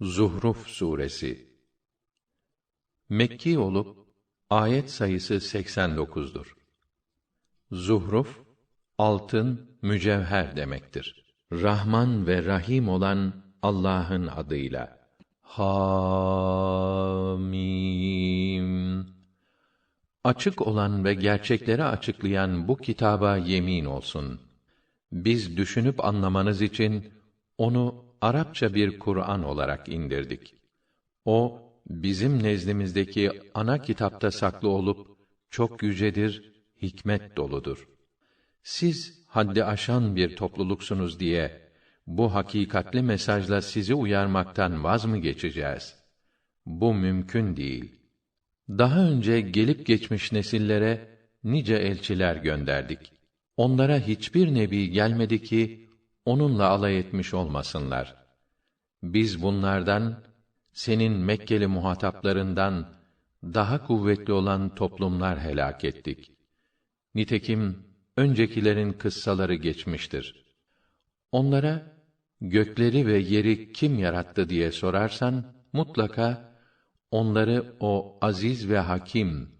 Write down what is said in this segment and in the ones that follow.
Zuhruf suresi Mekki olup ayet sayısı 89'dur. Zuhruf altın, mücevher demektir. Rahman ve Rahim olan Allah'ın adıyla. Hamim Açık olan ve gerçekleri açıklayan bu kitaba yemin olsun. Biz düşünüp anlamanız için onu Arapça bir Kur'an olarak indirdik. O bizim nezdimizdeki ana kitapta saklı olup çok yücedir, hikmet doludur. Siz haddi aşan bir topluluksunuz diye bu hakikatli mesajla sizi uyarmaktan vaz mı geçeceğiz? Bu mümkün değil. Daha önce gelip geçmiş nesillere nice elçiler gönderdik. Onlara hiçbir nebi gelmedi ki onunla alay etmiş olmasınlar. Biz bunlardan senin Mekkeli muhataplarından daha kuvvetli olan toplumlar helak ettik. Nitekim öncekilerin kıssaları geçmiştir. Onlara gökleri ve yeri kim yarattı diye sorarsan mutlaka onları o aziz ve hakim,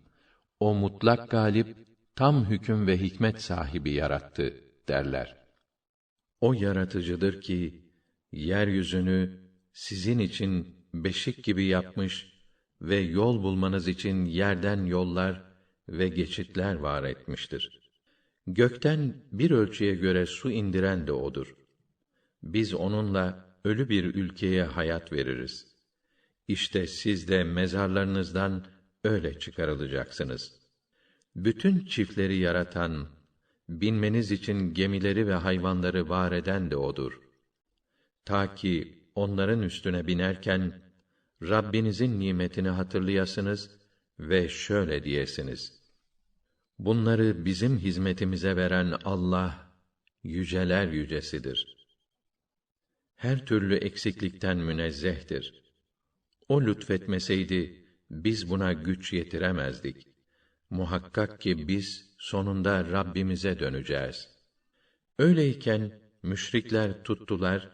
o mutlak galip, tam hüküm ve hikmet sahibi yarattı derler. O yaratıcıdır ki yeryüzünü sizin için beşik gibi yapmış ve yol bulmanız için yerden yollar ve geçitler var etmiştir. Gökten bir ölçüye göre su indiren de odur. Biz onunla ölü bir ülkeye hayat veririz. İşte siz de mezarlarınızdan öyle çıkarılacaksınız. Bütün çiftleri yaratan, binmeniz için gemileri ve hayvanları var eden de odur. Ta ki onların üstüne binerken Rabbinizin nimetini hatırlayasınız ve şöyle diyesiniz: Bunları bizim hizmetimize veren Allah yüceler yücesidir. Her türlü eksiklikten münezzehtir. O lütfetmeseydi biz buna güç yetiremezdik. Muhakkak ki biz sonunda Rabbimize döneceğiz. Öyleyken müşrikler tuttular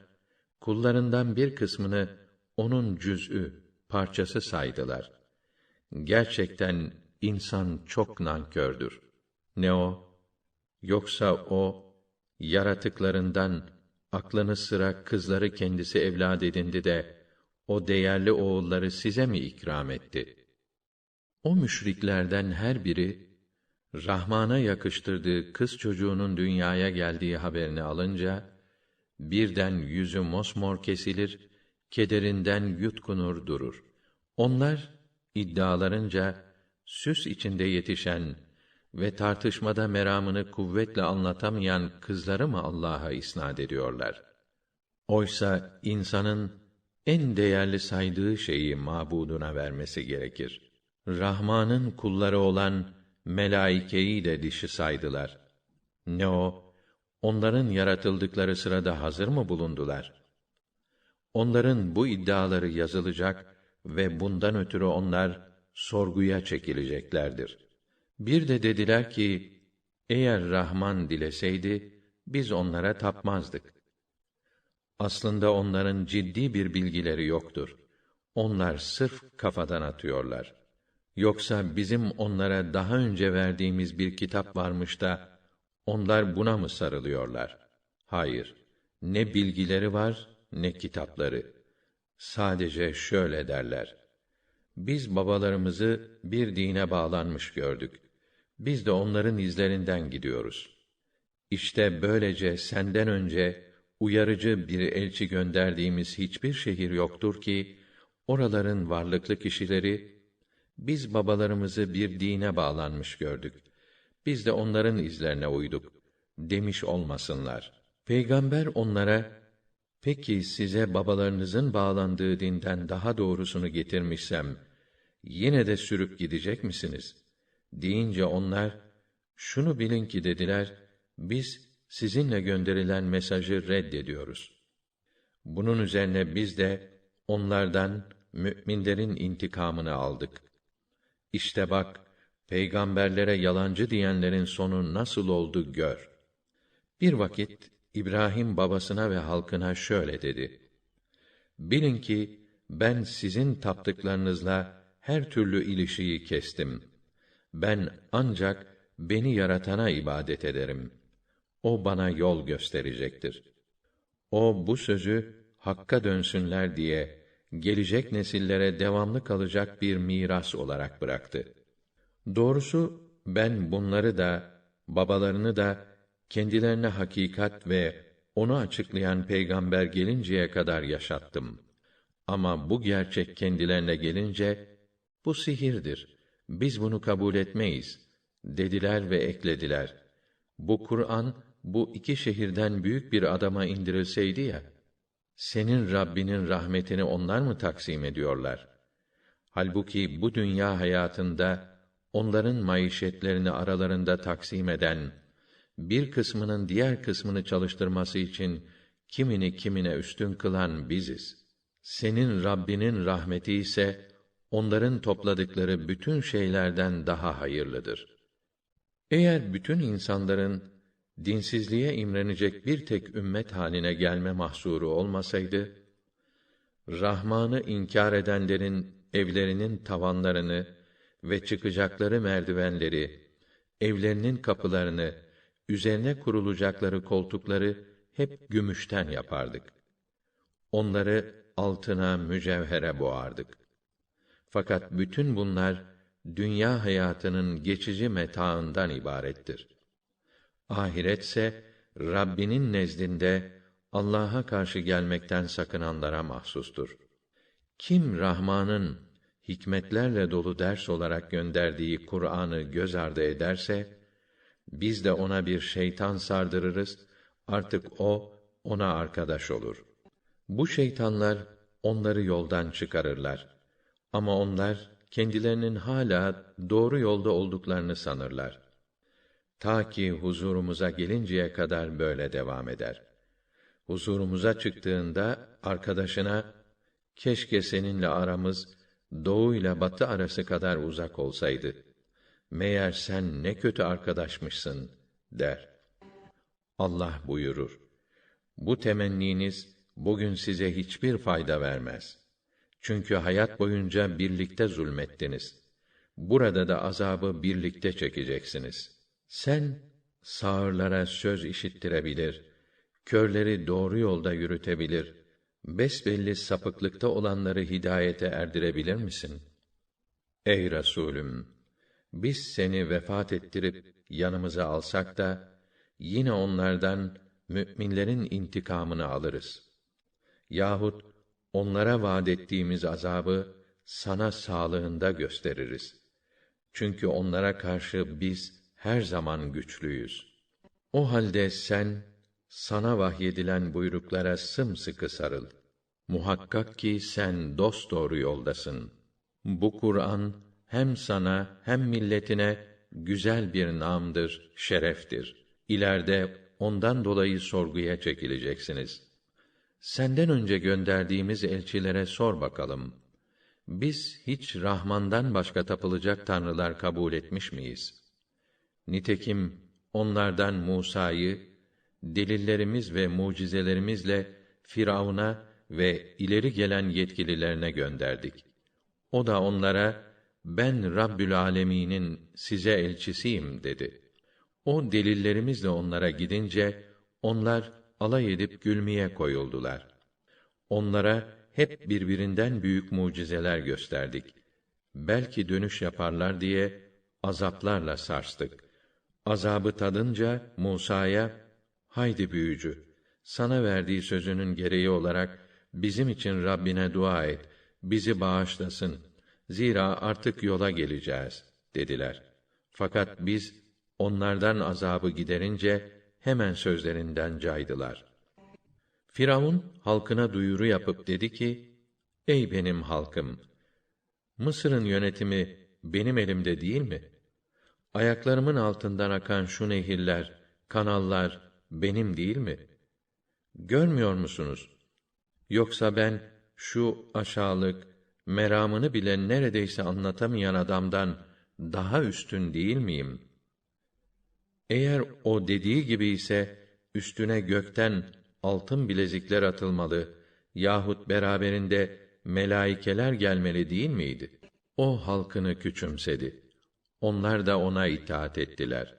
kullarından bir kısmını onun cüz'ü, parçası saydılar. Gerçekten insan çok nankördür. Ne o? Yoksa o yaratıklarından aklını sıra kızları kendisi evlad edindi de o değerli oğulları size mi ikram etti? O müşriklerden her biri Rahman'a yakıştırdığı kız çocuğunun dünyaya geldiği haberini alınca birden yüzü mosmor kesilir, kederinden yutkunur durur. Onlar iddialarınca süs içinde yetişen ve tartışmada meramını kuvvetle anlatamayan kızları mı Allah'a isnad ediyorlar? Oysa insanın en değerli saydığı şeyi mabuduna vermesi gerekir. Rahman'ın kulları olan melaikeyi de dişi saydılar. Ne o onların yaratıldıkları sırada hazır mı bulundular? Onların bu iddiaları yazılacak ve bundan ötürü onlar sorguya çekileceklerdir. Bir de dediler ki, eğer Rahman dileseydi, biz onlara tapmazdık. Aslında onların ciddi bir bilgileri yoktur. Onlar sırf kafadan atıyorlar. Yoksa bizim onlara daha önce verdiğimiz bir kitap varmış da, onlar buna mı sarılıyorlar? Hayır. Ne bilgileri var, ne kitapları. Sadece şöyle derler. Biz babalarımızı bir dine bağlanmış gördük. Biz de onların izlerinden gidiyoruz. İşte böylece senden önce uyarıcı bir elçi gönderdiğimiz hiçbir şehir yoktur ki oraların varlıklı kişileri biz babalarımızı bir dine bağlanmış gördük biz de onların izlerine uyduk demiş olmasınlar. Peygamber onlara peki size babalarınızın bağlandığı dinden daha doğrusunu getirmişsem yine de sürüp gidecek misiniz? deyince onlar şunu bilin ki dediler biz sizinle gönderilen mesajı reddediyoruz. Bunun üzerine biz de onlardan müminlerin intikamını aldık. İşte bak peygamberlere yalancı diyenlerin sonu nasıl oldu gör. Bir vakit İbrahim babasına ve halkına şöyle dedi: Bilin ki ben sizin taptıklarınızla her türlü ilişiyi kestim. Ben ancak beni yaratana ibadet ederim. O bana yol gösterecektir. O bu sözü hakka dönsünler diye gelecek nesillere devamlı kalacak bir miras olarak bıraktı. Doğrusu ben bunları da babalarını da kendilerine hakikat ve onu açıklayan peygamber gelinceye kadar yaşattım. Ama bu gerçek kendilerine gelince bu sihirdir. Biz bunu kabul etmeyiz dediler ve eklediler. Bu Kur'an bu iki şehirden büyük bir adama indirilseydi ya senin Rabbinin rahmetini onlar mı taksim ediyorlar? Halbuki bu dünya hayatında onların maişetlerini aralarında taksim eden, bir kısmının diğer kısmını çalıştırması için kimini kimine üstün kılan biziz. Senin Rabbinin rahmeti ise onların topladıkları bütün şeylerden daha hayırlıdır. Eğer bütün insanların dinsizliğe imrenecek bir tek ümmet haline gelme mahsuru olmasaydı, Rahman'ı inkar edenlerin evlerinin tavanlarını ve çıkacakları merdivenleri, evlerinin kapılarını, üzerine kurulacakları koltukları hep gümüşten yapardık. Onları altına, mücevhere boğardık. Fakat bütün bunlar dünya hayatının geçici metaından ibarettir. Ahiretse Rabbinin nezdinde Allah'a karşı gelmekten sakınanlara mahsustur. Kim Rahman'ın hikmetlerle dolu ders olarak gönderdiği Kur'an'ı göz ardı ederse biz de ona bir şeytan sardırırız. Artık o ona arkadaş olur. Bu şeytanlar onları yoldan çıkarırlar. Ama onlar kendilerinin hala doğru yolda olduklarını sanırlar. Ta ki huzurumuza gelinceye kadar böyle devam eder. Huzurumuza çıktığında arkadaşına keşke seninle aramız doğu ile batı arası kadar uzak olsaydı. Meğer sen ne kötü arkadaşmışsın der. Allah buyurur. Bu temenniniz bugün size hiçbir fayda vermez. Çünkü hayat boyunca birlikte zulmettiniz. Burada da azabı birlikte çekeceksiniz. Sen sağırlara söz işittirebilir, körleri doğru yolda yürütebilir, besbelli sapıklıkta olanları hidayete erdirebilir misin? Ey Resulüm, biz seni vefat ettirip yanımıza alsak da yine onlardan müminlerin intikamını alırız. Yahut onlara vaad ettiğimiz azabı sana sağlığında gösteririz. Çünkü onlara karşı biz her zaman güçlüyüz. O halde sen sana vahyedilen buyruklara sımsıkı sarıl. Muhakkak ki sen dost doğru yoldasın. Bu Kur'an hem sana hem milletine güzel bir namdır, şereftir. İleride ondan dolayı sorguya çekileceksiniz. Senden önce gönderdiğimiz elçilere sor bakalım. Biz hiç Rahman'dan başka tapılacak tanrılar kabul etmiş miyiz? Nitekim onlardan Musa'yı delillerimiz ve mucizelerimizle Firavun'a ve ileri gelen yetkililerine gönderdik. O da onlara ben Rabbül Alemin'in size elçisiyim dedi. O delillerimizle onlara gidince onlar alay edip gülmeye koyuldular. Onlara hep birbirinden büyük mucizeler gösterdik. Belki dönüş yaparlar diye azaplarla sarstık. Azabı tadınca Musa'ya haydi büyücü sana verdiği sözünün gereği olarak bizim için Rabbine dua et. Bizi bağışlasın. Zira artık yola geleceğiz dediler. Fakat biz onlardan azabı giderince hemen sözlerinden caydılar. Firavun halkına duyuru yapıp dedi ki: Ey benim halkım! Mısır'ın yönetimi benim elimde değil mi? Ayaklarımın altından akan şu nehirler, kanallar benim değil mi? Görmüyor musunuz? Yoksa ben şu aşağılık, meramını bile neredeyse anlatamayan adamdan daha üstün değil miyim? Eğer o dediği gibi ise üstüne gökten altın bilezikler atılmalı yahut beraberinde melaikeler gelmeli değil miydi? O halkını küçümsedi. Onlar da ona itaat ettiler.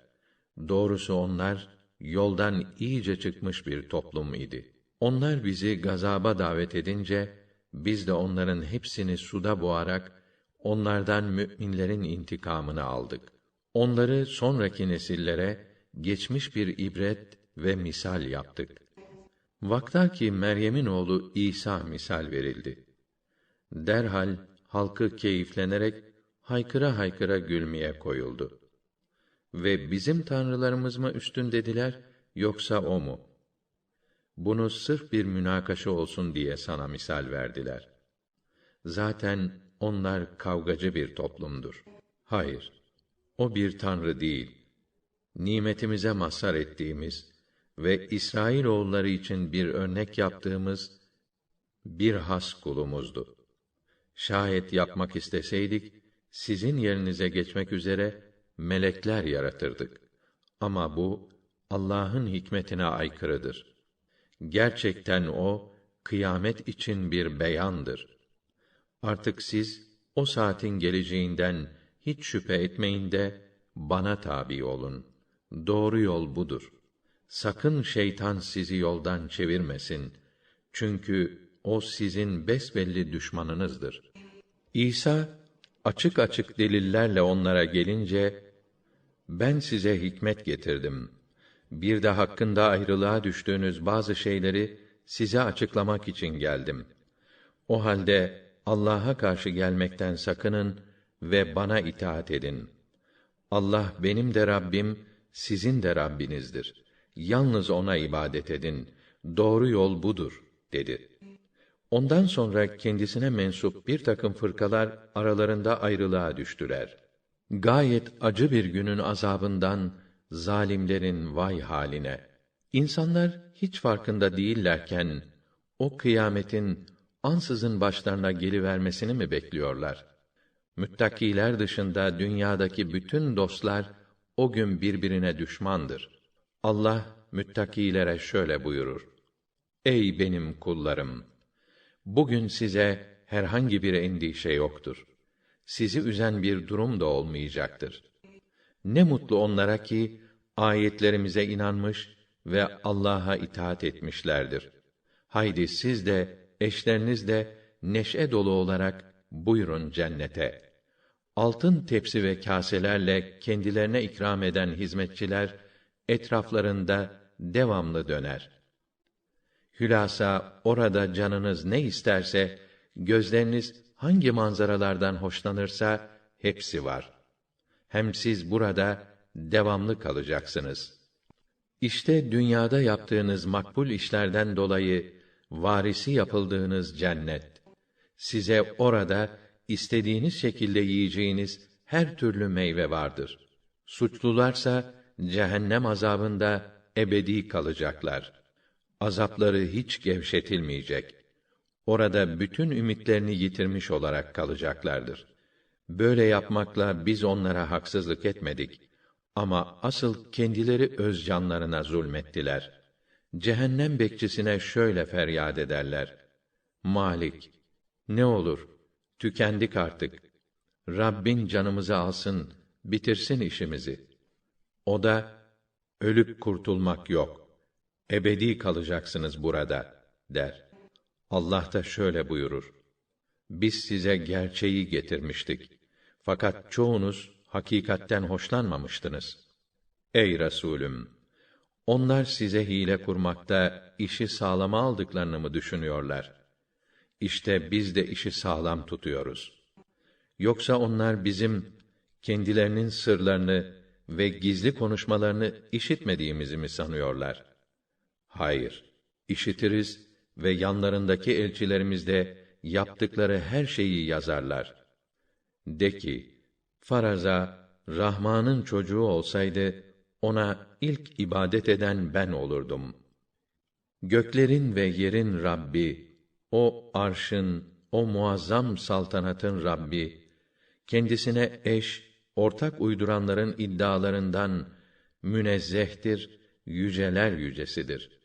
Doğrusu onlar yoldan iyice çıkmış bir toplum idi. Onlar bizi gazaba davet edince biz de onların hepsini suda boğarak onlardan müminlerin intikamını aldık. Onları sonraki nesillere geçmiş bir ibret ve misal yaptık. Vaktaki Meryem'in oğlu İsa misal verildi. Derhal halkı keyiflenerek haykıra haykıra gülmeye koyuldu. Ve bizim tanrılarımız mı üstün dediler yoksa o mu? Bunu sırf bir münakaşa olsun diye sana misal verdiler. Zaten onlar kavgacı bir toplumdur. Hayır, o bir tanrı değil. Nimetimize mazhar ettiğimiz ve İsrail oğulları için bir örnek yaptığımız bir has kulumuzdu. Şayet yapmak isteseydik, sizin yerinize geçmek üzere melekler yaratırdık. Ama bu Allah'ın hikmetine aykırıdır. Gerçekten o kıyamet için bir beyandır. Artık siz o saatin geleceğinden hiç şüphe etmeyin de bana tabi olun. Doğru yol budur. Sakın şeytan sizi yoldan çevirmesin. Çünkü o sizin besbelli düşmanınızdır. İsa açık açık delillerle onlara gelince ben size hikmet getirdim. Bir de hakkında ayrılığa düştüğünüz bazı şeyleri size açıklamak için geldim. O halde Allah'a karşı gelmekten sakının ve bana itaat edin. Allah benim de Rabbim, sizin de Rabbinizdir. Yalnız ona ibadet edin. Doğru yol budur dedi. Ondan sonra kendisine mensup bir takım fırkalar aralarında ayrılığa düştüler. Gayet acı bir günün azabından zalimlerin vay haline. İnsanlar hiç farkında değillerken o kıyametin ansızın başlarına gelivermesini mi bekliyorlar? Müttakiler dışında dünyadaki bütün dostlar o gün birbirine düşmandır. Allah müttakilere şöyle buyurur: Ey benim kullarım! Bugün size herhangi bir endişe yoktur. Sizi üzen bir durum da olmayacaktır. Ne mutlu onlara ki ayetlerimize inanmış ve Allah'a itaat etmişlerdir. Haydi siz de eşleriniz de neşe dolu olarak buyurun cennete. Altın tepsi ve kaselerle kendilerine ikram eden hizmetçiler etraflarında devamlı döner. Hülasa orada canınız ne isterse, gözleriniz hangi manzaralardan hoşlanırsa hepsi var. Hem siz burada devamlı kalacaksınız. İşte dünyada yaptığınız makbul işlerden dolayı varisi yapıldığınız cennet. Size orada istediğiniz şekilde yiyeceğiniz her türlü meyve vardır. Suçlularsa cehennem azabında ebedi kalacaklar. Azapları hiç gevşetilmeyecek. Orada bütün ümitlerini yitirmiş olarak kalacaklardır. Böyle yapmakla biz onlara haksızlık etmedik. Ama asıl kendileri öz canlarına zulmettiler. Cehennem bekçisine şöyle feryat ederler. Malik, ne olur, tükendik artık. Rabbin canımızı alsın, bitirsin işimizi. O da, ölüp kurtulmak yok. Ebedi kalacaksınız burada, der. Allah da şöyle buyurur. Biz size gerçeği getirmiştik. Fakat çoğunuz hakikatten hoşlanmamıştınız. Ey Resulüm! Onlar size hile kurmakta işi sağlama aldıklarını mı düşünüyorlar? İşte biz de işi sağlam tutuyoruz. Yoksa onlar bizim kendilerinin sırlarını ve gizli konuşmalarını işitmediğimizi mi sanıyorlar? Hayır, işitiriz ve yanlarındaki elçilerimiz de yaptıkları her şeyi yazarlar. De ki, faraza Rahman'ın çocuğu olsaydı ona ilk ibadet eden ben olurdum. Göklerin ve yerin Rabbi, o arşın, o muazzam saltanatın Rabbi, kendisine eş, ortak uyduranların iddialarından münezzehtir, yüceler yücesidir.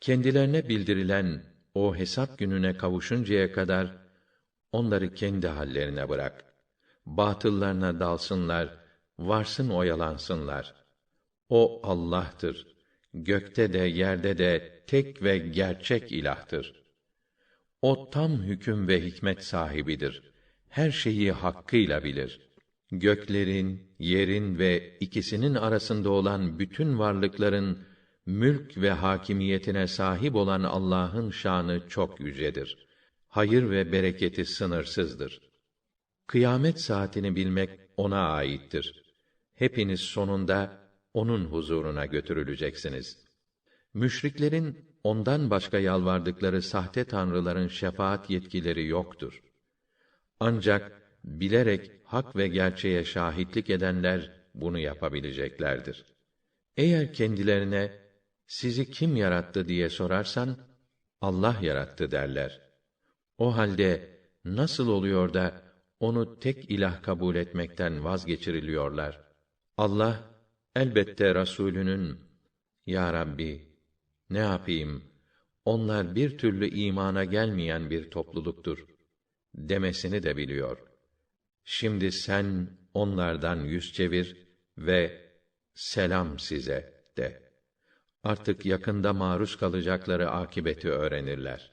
Kendilerine bildirilen o hesap gününe kavuşuncaya kadar onları kendi hallerine bırak. Batıllarına dalsınlar, varsın oyalansınlar. O Allah'tır. Gökte de yerde de tek ve gerçek ilahtır. O tam hüküm ve hikmet sahibidir. Her şeyi hakkıyla bilir. Göklerin, yerin ve ikisinin arasında olan bütün varlıkların mülk ve hakimiyetine sahip olan Allah'ın şanı çok yücedir. Hayır ve bereketi sınırsızdır. Kıyamet saatini bilmek ona aittir. Hepiniz sonunda onun huzuruna götürüleceksiniz. Müşriklerin ondan başka yalvardıkları sahte tanrıların şefaat yetkileri yoktur. Ancak bilerek hak ve gerçeğe şahitlik edenler bunu yapabileceklerdir. Eğer kendilerine sizi kim yarattı diye sorarsan Allah yarattı derler. O halde nasıl oluyor da onu tek ilah kabul etmekten vazgeçiriliyorlar? Allah elbette Rasulünün Ya Rabbi ne yapayım? Onlar bir türlü imana gelmeyen bir topluluktur demesini de biliyor. Şimdi sen onlardan yüz çevir ve selam size de. Artık yakında maruz kalacakları akibeti öğrenirler.